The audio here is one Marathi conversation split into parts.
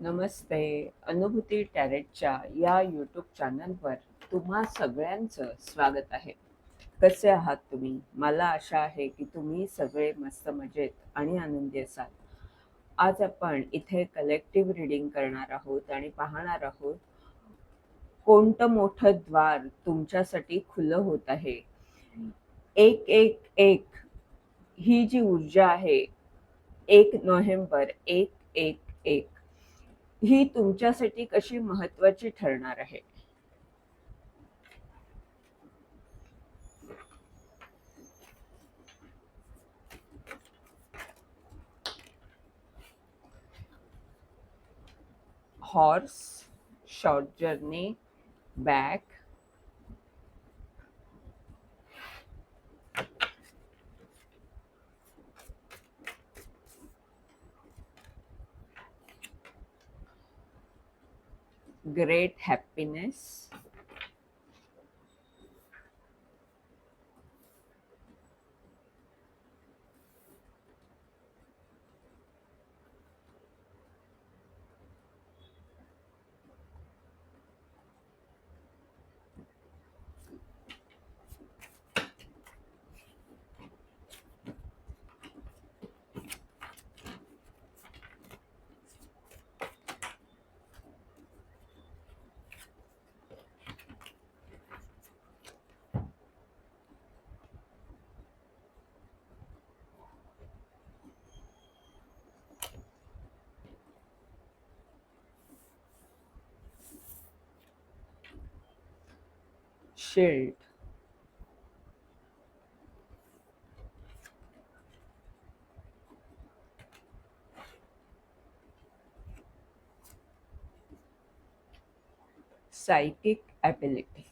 नमस्ते. अनुभूती टॅरेटच्या या यूट्यूब चॅनलवर तुम्हा सगळ्यांचं स्वागत आहे. कसे आहात तुम्ही? मला आशा आहे की तुम्ही सगळे मस्त मजेत आणि आनंदी असाल. आज आपण इथे कलेक्टिव्ह रिडिंग करणार आहोत आणि पाहणार आहोत कोणतं मोठं द्वार तुमच्यासाठी खुलं होत आहे? एक एक एक ही जी ऊर्जा आहे एक नोव्हेंबर एक एक एक ही तुमच्यासाठी कशी महत्वाची ठरणार आहे? Horse short journey back great happiness shield psychic ability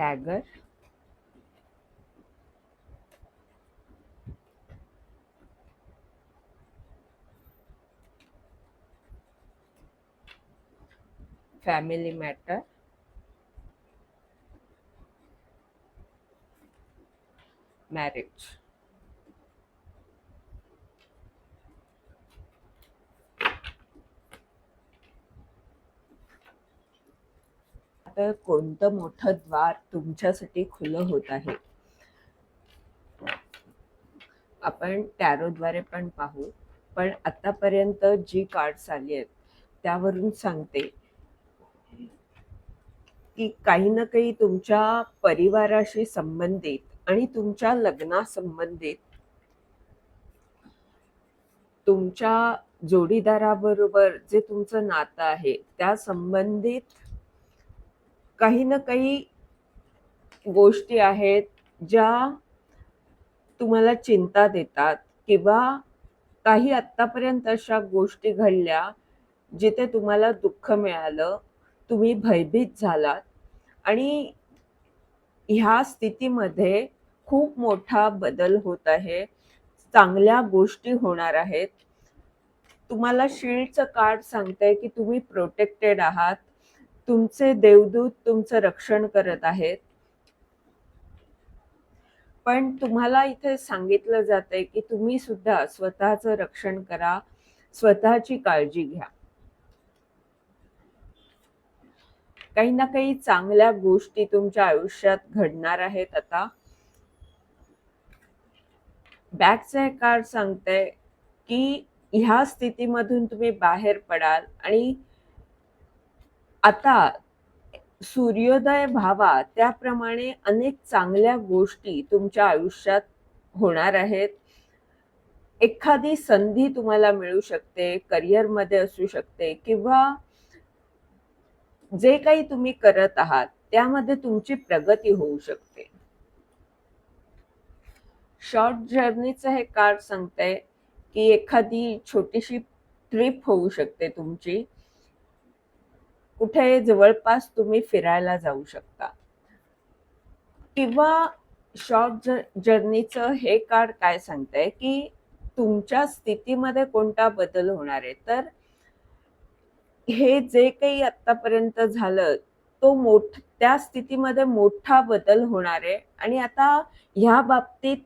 dagger. Family matter. Marriage आता कोणतं मोठं द्वार तुमच्यासाठी खुलं होत आहे? आपण टॅरोद्वारे पण पाहू. पण आतापर्यंत जी कार्ड्स आली आहेत त्यावरून सांगते. की काही ना काही तुमच्या परिवाराशी संबंधित आणि तुमच्या लग्नासंबंधित तुमच्या जोडीदाराबरोबर जे तुमचं नातं आहे त्या संबंधित काही ना काही गोष्टी आहेत ज्या तुम्हाला चिंता देतात किंवा काही आत्तापर्यंत अशा गोष्टी घडल्या जिथे तुम्हाला दुःख मिळालं तुम्ही भयभीत झालात. आणि ह्या स्थितीमध्ये खूप मोठा बदल होत आहे. चांगल्या गोष्टी होणार आहेत. तुम्हाला शिल्डचं कार्ड सांगतंय की तुम्ही प्रोटेक्टेड आहात. तुमचे देवदूत तुमचं रक्षण करत आहेत. पण तुम्हाला इथे सांगितलं जातंय की तुम्ही सुद्धा स्वतःचं रक्षण करा स्वतःची काळजी घ्या. काही ना काही चांगल्या गोष्टी तुमच्या आयुष्यात घडणार आहेत आता. बॅकचं कार्ड सांगतंय की ह्या स्थितीमधून तुम्ही बाहेर पडाल आणि आता सूर्योदय व्हावा त्याप्रमाणे अनेक चांगल्या गोष्टी तुमच्या आयुष्यात होणार आहेत. एखादी संधी तुम्हाला मिळू शकते करिअरमध्ये असू शकते किंवा जे काही तुम्ही करत आहात त्यामध्ये तुमची प्रगती होऊ शकते. शॉर्ट जर्नीचं हे कार्ड सांगतंय की एखादी छोटीशी ट्रिप होऊ शकते तुमची. कुठे जवळपास तुम्ही फिरायला जाऊ शकता. किंवा शॉर्ट जर्नीचं हे कार्ड काय सांगतंय की तुमच्या स्थितीमध्ये कोणता बदल होणार आहे? तर हे जे काही आतापर्यंत झालं तो मोठ त्या स्थितीमध्ये मोठा बदल होणार आहे. आणि आता ह्या बाबतीत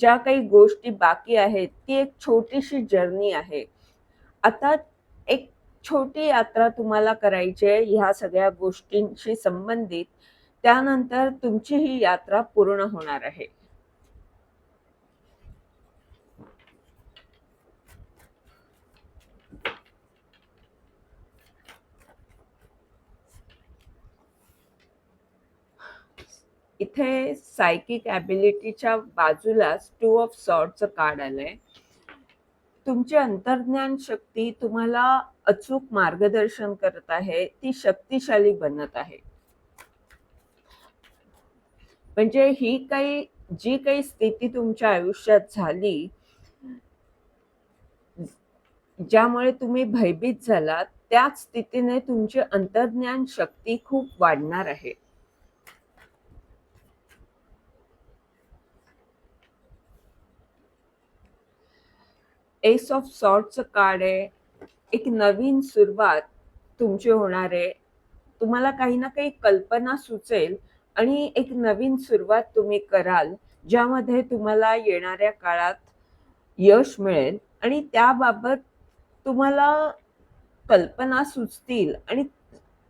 ज्या काही गोष्टी बाकी आहेत ती एक छोटीशी जर्नी आहे. आता छोटी यात्रा तुम्हाला करायची आहे ह्या सगळ्या गोष्टींशी संबंधित. त्यानंतर तुमची ही यात्रा पूर्ण होणार आहे. इथे सायकिक ॲबिलिटीच्या बाजूलाच टू ऑफ सॉर्टचं कार्ड आलंय. तुमची अंतर्ज्ञान शक्ती तुम्हाला अचूक मार्गदर्शन करत आहे ती शक्तिशाली बनत आहे. म्हणजे ही काही जी काही स्थिती तुमच्या आयुष्यात झाली ज्यामुळे तुम्ही भयभीत झालात त्याच स्थितीने तुमची अंतर्ज्ञान शक्ती खूप वाढणार आहे. एस ऑफ सॉर्टचं कार्ड आहे. एक नवीन सुरुवात तुमची होणार आहे. तुम्हाला काही ना काही कल्पना सुचेल आणि एक नवीन सुरुवात तुम्ही कराल ज्यामध्ये तुम्हाला येणाऱ्या काळात यश मिळेल आणि त्याबाबत तुम्हाला कल्पना सुचतील आणि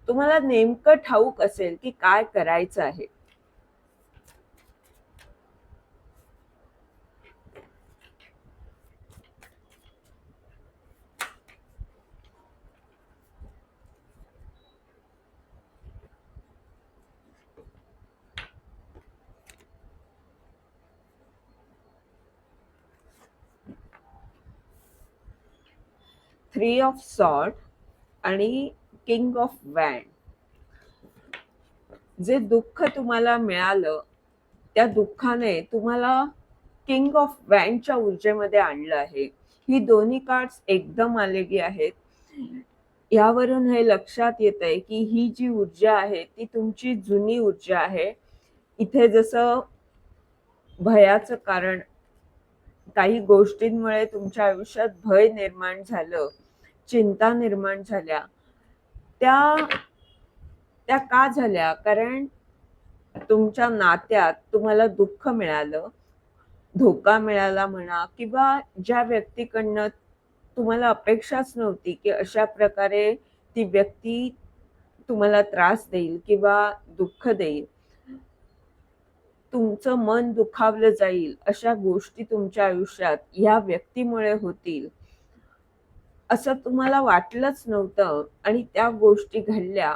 तुम्हाला नेमकं ठाऊक असेल की काय करायचं आहे. थ्री ऑफ सॉर्ट आणि किंग ऑफ वॅन जे दुःख तुम्हाला मिळालं त्या दुःखाने तुम्हाला किंग ऑफ वॅनच्या ऊर्जेमध्ये आणलं आहे. ही दोन्ही कार्ड्स एकदम आलेली आहेत. यावरून हे लक्षात येत आहे की ही जी ऊर्जा आहे ती तुमची जुनी ऊर्जा आहे. इथे जसं भयाचं कारण काही गोष्टींमुळे तुमच्या आयुष्यात भय निर्माण झालं चिंता निर्माण झाल्या. त्या त्या का झाल्या? कारण तुमच्या नात्यात तुम्हाला दुःख मिळालं धोका मिळाला म्हणा किंवा ज्या व्यक्तीकडनं तुम्हाला अपेक्षाच नव्हती की अशा प्रकारे ती व्यक्ती तुम्हाला त्रास देईल किंवा दुःख देईल तुमचं मन दुखावलं जाईल अशा गोष्टी तुमच्या आयुष्यात या व्यक्तीमुळे होतील. असं तुम्हाला वाटलंच नव्हतं आणि त्या गोष्टी घडल्या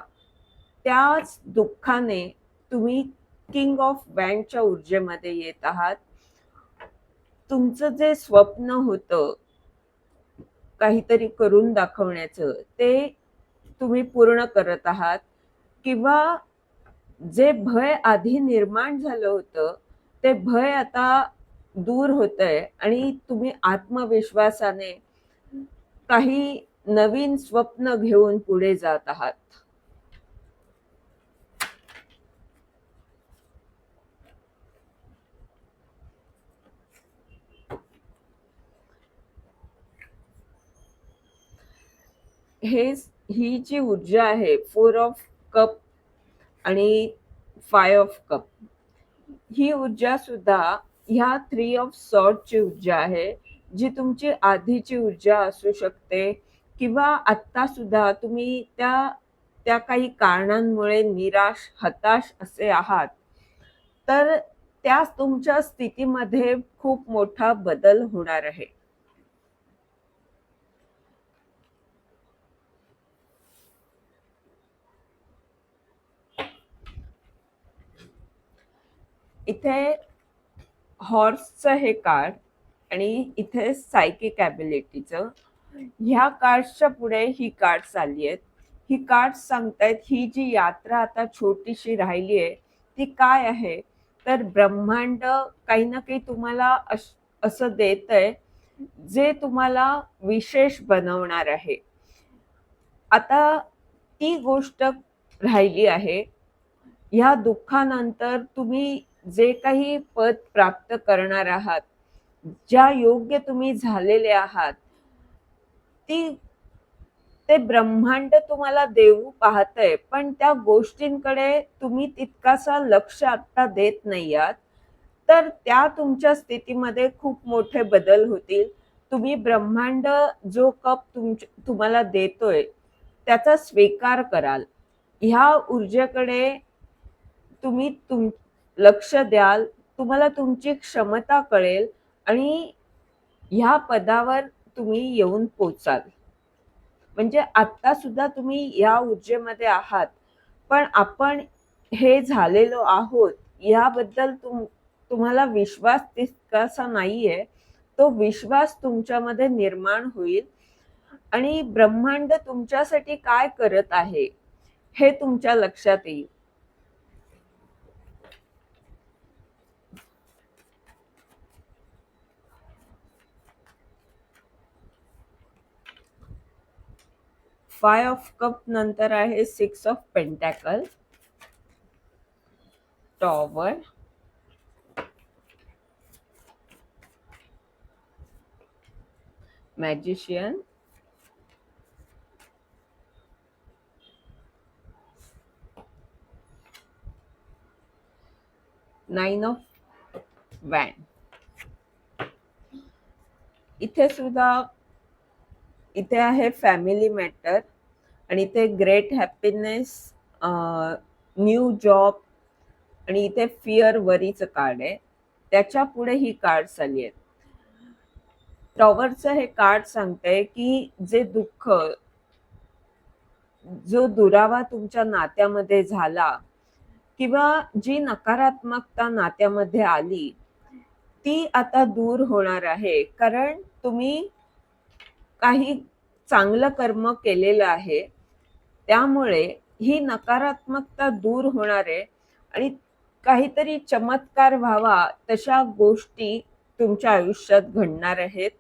त्याच दुःखाने तुम्ही किंग ऑफ बँकच्या ऊर्जेमध्ये येत आहात. तुमचं जे स्वप्न होतं काहीतरी करून दाखवण्याचं ते तुम्ही पूर्ण करत आहात. किंवा जे भय आधी निर्माण झालं होतं ते भय आता दूर होतंय आणि तुम्ही आत्मविश्वासाने काही नवीन स्वप्न घेऊन पुढे जात आहात. हे ही जी ऊर्जा आहे फोर ऑफ कप आणि फाय ऑफ कप ही ऊर्जा सुद्धा ह्या थ्री ऑफ सॉर्टची ऊर्जा आहे. जी तुमची आधीची ऊर्जा असू शकते किंवा आत्ता सुद्धा तुम्ही त्या त्या काही कारणांमुळे निराश हताश असे आहात तर त्या तुमच्या स्थितीमध्ये खूप मोठा बदल होणार आहे. इथे हॉर्सचं हे कार्ड आणि इथे सायकिक ॲबिलिटीचं ह्या कार्ड्सच्या पुढे ही कार्ड आली आहेत. ही कार्ड सांगतायत ही जी यात्रा आता छोटीशी राहिली आहे ती काय आहे? तर ब्रह्मांड काही ना काही तुम्हाला असं देत आहे जे तुम्हाला विशेष बनवणार आहे. आता ती गोष्ट राहिली आहे. ह्या दुःखानंतर तुम्ही जे काही पद प्राप्त करणार आहात ज्या योग्य तुम्ही झालेले आहात ती ते ब्रह्मांड तुम्हाला देऊ पाहतय पण त्या गोष्टींकडे तुम्ही तितकासा लक्ष आता देत नाही आहात तर त्या तुमच्या स्थितीमध्ये खूप मोठे बदल होतील. तुम्ही ब्रह्मांड जो कप तुम तुम्हाला देतोय त्याचा स्वीकार कराल. ह्या ऊर्जेकडे तुम्ही तुम लक्ष द्याल तुम्हाला तुमची क्षमता कळेल आणि ह्या पदावर तुम्ही येऊन पोचाल. म्हणजे आत्तासुद्धा सुद्धा तुम्ही या ऊर्जेमध्ये आहात. पण आपण हे झालेलो आहोत याबद्दल तुम तुम्हाला विश्वास तितकासा नाहीये. तो विश्वास तुमच्यामध्ये निर्माण होईल. आणि ब्रह्मांड तुमच्यासाठी काय करत आहे हे तुमच्या लक्षात येईल. फाय ऑफ़ कप नंतर आहे six of pentacle. Tower. Magician. Nine of wand. इथे सुद्धा, इथे आहे फॅमिली मॅटर. आणि इथे ग्रेट हॅपीनेस न्यू जॉब आणि इथे फिअर वरीचं कार्ड आहे. त्याच्या पुढे ही कार्ड आली आहेत. टॉवरचं हे कार्ड सांगतंय की जे दुःख जो दुरावा तुमच्या नात्यामध्ये झाला किंवा जी नकारात्मकता नात्यामध्ये आली ती आता दूर होणार आहे. कारण तुम्ही काही चांगलं कर्म केलेलं आहे. त्यामुळे ही नकारात्मकता दूर होणार आहे आणि काहीतरी चमत्कार व्हावा तशा गोष्टी तुमच्या आयुष्यात घडणार आहेत.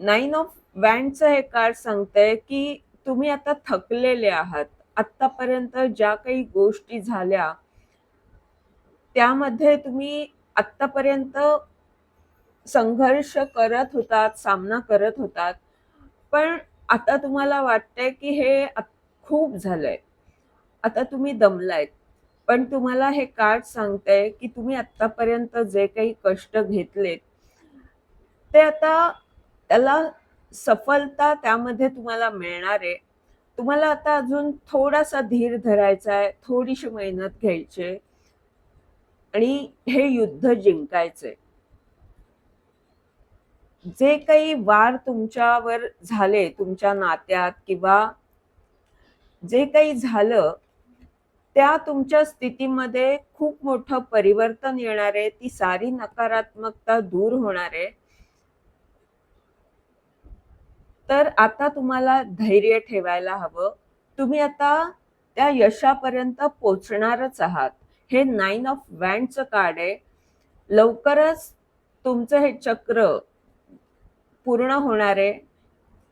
नाईन ऑफ वॅनचं हे कार्ड सांगतंय की तुम्ही आता थकलेले आहात. आतापर्यंत ज्या काही गोष्टी झाल्या त्यामध्ये तुम्ही आतापर्यंत संघर्ष करत होतात सामना करत होतात. पण आता तुम्हाला वाटतंय की हे खूप झालंय. आता तुम्ही दमलायत. पण तुम्हाला हे कार्ड सांगतंय की तुम्ही आतापर्यंत जे काही कष्ट घेतलेत ते आता त्याला सफलता त्यामध्ये तुम्हाला मिळणार आहे. तुम्हाला आता अजून थोडासा धीर धरायचा आहे थोडीशी मेहनत घ्यायची आणि हे युद्ध जिंकायचंय. जे काही वार तुमच्यावर झाले तुमच्या नात्यात किंवा जे काही झालं त्या तुमच्या स्थितीमध्ये खूप मोठं परिवर्तन येणार आहे ती सारी नकारात्मकता दूर होणार. आहे तर आता तुम्हाला धैर्य ठेवायला हवं. तुम्ही आता त्या यशापर्यंत पोचणारच आहात. हे नाईन ऑफ वॅन्डचं कार्ड आहे. लवकरच तुमचं हे चक्र पूर्ण होणार आहे.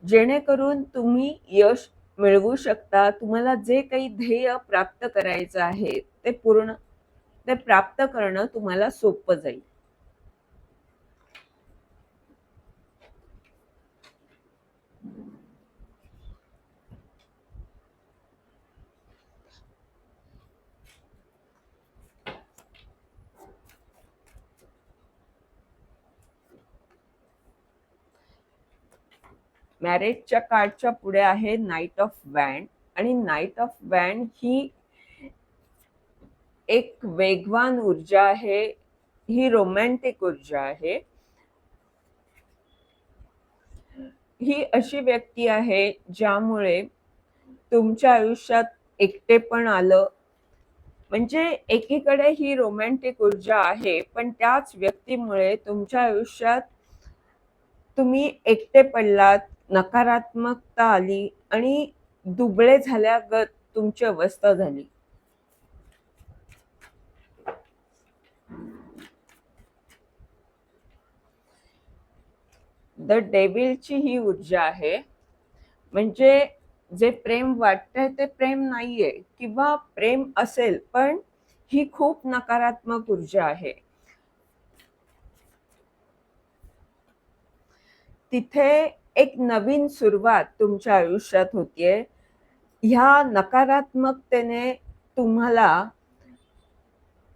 जेणेकरून तुम्ही यश मिळवू शकता. तुम्हाला जे काही ध्येय प्राप्त करायचं आहे ते पूर्ण ते प्राप्त करणं तुम्हाला सोपं जाईल. मॅरेजच्या कार्डच्या पुढे आहे नाईट ऑफ वॅन. आणि नाईट ऑफ वॅन ही एक वेगवान ऊर्जा आहे. ही रोमॅन्टिक ऊर्जा आहे. ही अशी व्यक्ती आहे ज्यामुळे तुमच्या आयुष्यात एकटे पण आलं. म्हणजे एकीकडे ही रोमॅन्टिक ऊर्जा आहे पण त्याच व्यक्तीमुळे तुमच्या आयुष्यात तुम्ही एकटे पडलात. नकारात्मकता आली आणि दुबळे झाल्यागत तुमची अवस्था झाली. द डेबिलची ही ऊर्जा आहे. म्हणजे जे प्रेम वाटतंय ते प्रेम नाहीये किंवा प्रेम असेल पण ही खूप नकारात्मक ऊर्जा आहे. तिथे एक नवीन सुरुवात तुमच्या आयुष्यात होतीये. ह्या नकारात्मकतेने तुम्हाला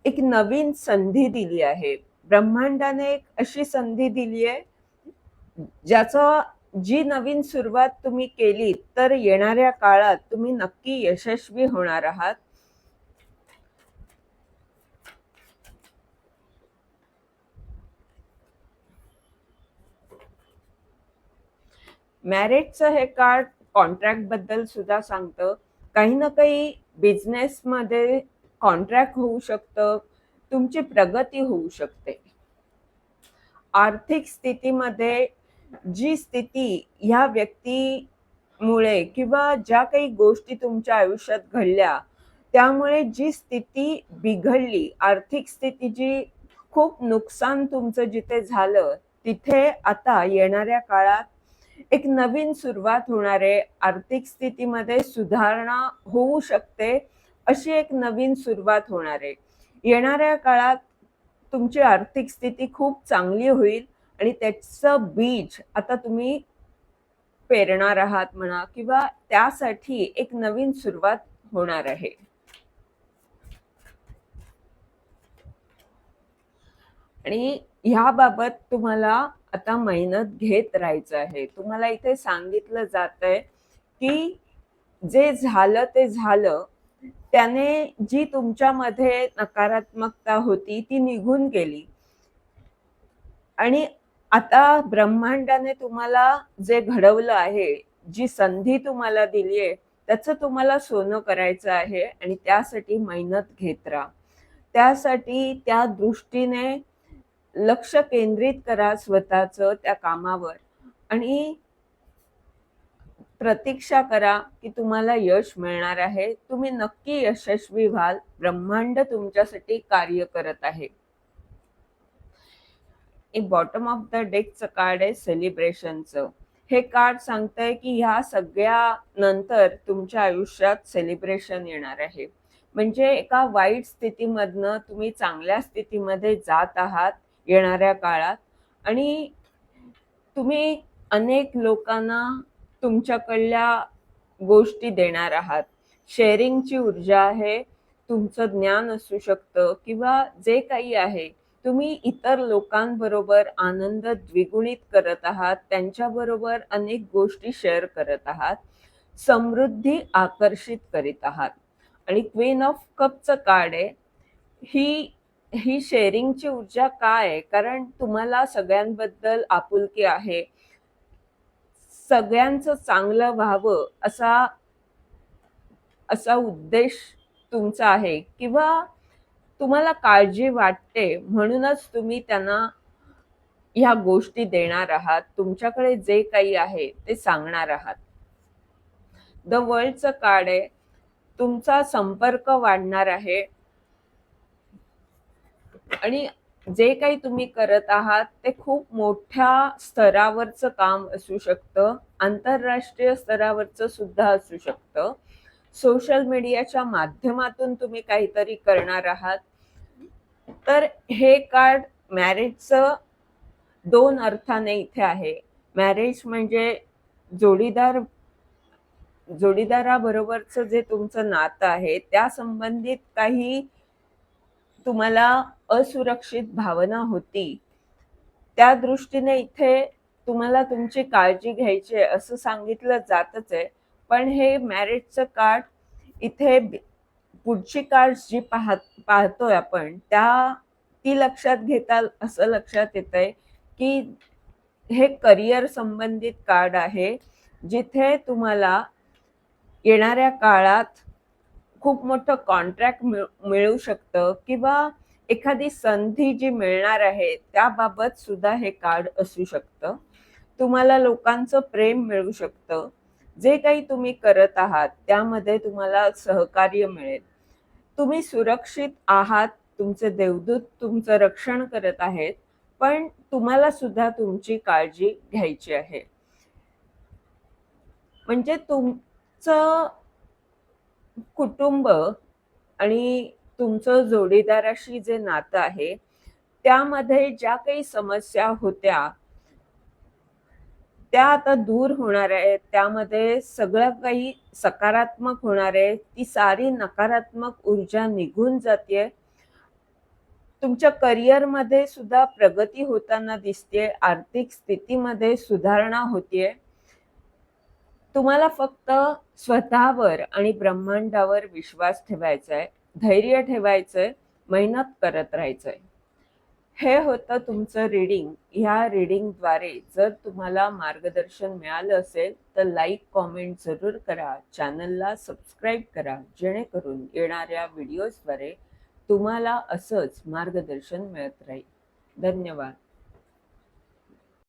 एक नवीन संधी दिली आहे. ब्रह्मांडाने एक अशी संधी दिली आहे, ज्याचा जी नवीन सुरुवात तुम्ही केली तर येणाऱ्या काळात तुम्ही नक्की यशस्वी होणार आहात. मॅरेजचं हे कार्ड कॉन्ट्रॅक्टबद्दल सुद्धा सांगतं. काही ना काही बिझनेसमध्ये कॉन्ट्रॅक्ट होऊ शकतं, तुमची प्रगती होऊ शकते. आर्थिक स्थितीमध्ये जी स्थिती ह्या व्यक्तीमुळे किंवा ज्या काही गोष्टी तुमच्या आयुष्यात घडल्या, त्यामुळे जी स्थिती बिघडली, आर्थिक स्थिती जी खूप नुकसान तुमचं जिथे झालं, तिथे आता येणाऱ्या काळात एक नवीन सुरुवात होणार आहे. आर्थिक स्थितीमध्ये सुधारणा होऊ शकते, अशी एक नवीन सुरुवात होणार आहे. येणाऱ्या काळात तुमची आर्थिक स्थिती खूप चांगली होईल आणि त्याचं बीज आता तुम्ही पेरणार आहात म्हणा किंवा त्यासाठी एक नवीन सुरुवात होणार आहे. आणि ह्याबाबत तुम्हाला आता मेहनत घेत राहायचं आहे. तुम्हाला इथे सांगितलं जातंय, की जे झालं ते झालं. त्याने जी तुमच्यामध्ये नकारात्मकता होती ती निघून गेली. आणि आता ब्रह्मांडाने तुम्हाला जे घडवलं आहे, जी संधी तुम्हाला दिली आहे, त्याचं तुम्हाला सोनं करायचं आहे आणि त्यासाठी मेहनत घेत राहा. त्यासाठी त्या दृष्टीने लक्ष केंद्रित करा स्वतःचं त्या कामावर आणि प्रतीक्षा करा की तुम्हाला यश मिळणार आहे. तुम्ही नक्की यशस्वी व्हाल. ब्रह्मांड तुमच्यासाठी कार्य करत आहे. एक बॉटम ऑफ द डेकचं कार्ड आहे सेलिब्रेशनचं. हे कार्ड सांगतंय की ह्या सगळ्या नंतर तुमच्या आयुष्यात सेलिब्रेशन येणार आहे. म्हणजे एका वाईट स्थितीमधनं तुम्ही चांगल्या स्थितीमध्ये जात आहात येणाऱ्या काळात आणि तुम्ही अनेक लोकांना तुमच्याकडल्या गोष्टी देणार आहात. शेअरिंगची ऊर्जा आहे. तुमचं ज्ञान असू शकतं किंवा जे काही आहे, तुम्ही इतर लोकांबरोबर आनंद द्विगुणित करत आहात. त्यांच्याबरोबर अनेक गोष्टी शेअर करत आहात. समृद्धी आकर्षित करीत आहात. आणि क्वीन ऑफ कपचं कार्ड आहे. ही ही शेअरिंगची ऊर्जा काय आहे? कारण तुम्हाला सगळ्यांबद्दल आपुलकी आहे. सगळ्यांचं चांगलं व्हावं असा असा उद्देश तुमचा आहे किंवा तुम्हाला काळजी वाटते म्हणूनच तुम्ही त्यांना ह्या गोष्टी देणार आहात. तुमच्याकडे जे काही आहे ते सांगणार आहात. द वर्ल्डचं कार्ड आहे. तुमचा संपर्क वाढणार आहे. आणि जे काही तुम्ही करत आहात ते खूप मोठ्या स्तरावरचं काम असू शकतं. आंतरराष्ट्रीय स्तरावरचं सुद्धा असू शकतं. सोशल मीडियाच्या माध्यमातून तुम्ही काहीतरी करणार आहात. तर हे कार्ड मॅरेजचं दोन अर्थाने इथे आहे. मॅरेज म्हणजे जोडीदार जोडीदाराबरोबरचं जे तुमचं नातं आहे, त्या संबंधित काही तुम्हाला असुरक्षित भावना होती. त्या दृष्टीने इथे तुम्हाला तुमची काळजी घ्यायची आहे असं सांगितलं जातच आहे. पण हे मॅरेजचं कार्ड इथे पुढची कार्ड जी पाहत पाहतोय आपण त्या ती लक्षात घेता असं लक्षात येतंय, की हे करिअर संबंधित कार्ड आहे. जिथे तुम्हाला येणाऱ्या काळात खूप मोठं कॉन्ट्रॅक्ट मिळू शकतं किंवा एखादी संधी जी मिळणार आहे त्याबाबत सुद्धा हे कार्ड असू शकतं. तुम्हाला लोकांचं प्रेम मिळू शकतं. जे काही तुम्ही करत आहात त्यामध्ये तुम्हाला सहकार्य मिळेल. तुम्ही सुरक्षित आहात. तुमचे देवदूत तुमचं रक्षण करत आहेत. पण तुम्हाला सुद्धा तुमची काळजी घ्यायची आहे. म्हणजे तुमचं कुटुंब आणि तुमचं जोडीदाराशी जे नातं आहे, त्यामध्ये ज्या काही समस्या होत्या त्या आता दूर होणार आहे त्यामध्ये सगळं काही सकारात्मक होणार आहे. ती सारी नकारात्मक ऊर्जा निघून जाते तुमच्या करिअरमध्ये सुद्धा प्रगती होताना दिसते आर्थिक स्थितीमध्ये सुधारणा होतीये. तुम्हाला फक्त स्वतःवर आणि ब्रह्मांडावर विश्वास ठेवायचा आहे धैर्य ठेवायचंय मेहनत करत राहायचंय. हे होतं तुमचं रीडिंग ह्या रिडिंगद्वारे जर तुम्हाला मार्गदर्शन मिळालं असेल तर लाईक कॉमेंट जरूर करा. चॅनलला सबस्क्राईब करा. जेणेकरून येणाऱ्या व्हिडिओजद्वारे तुम्हाला असंच मार्गदर्शन मिळत राहील. धन्यवाद.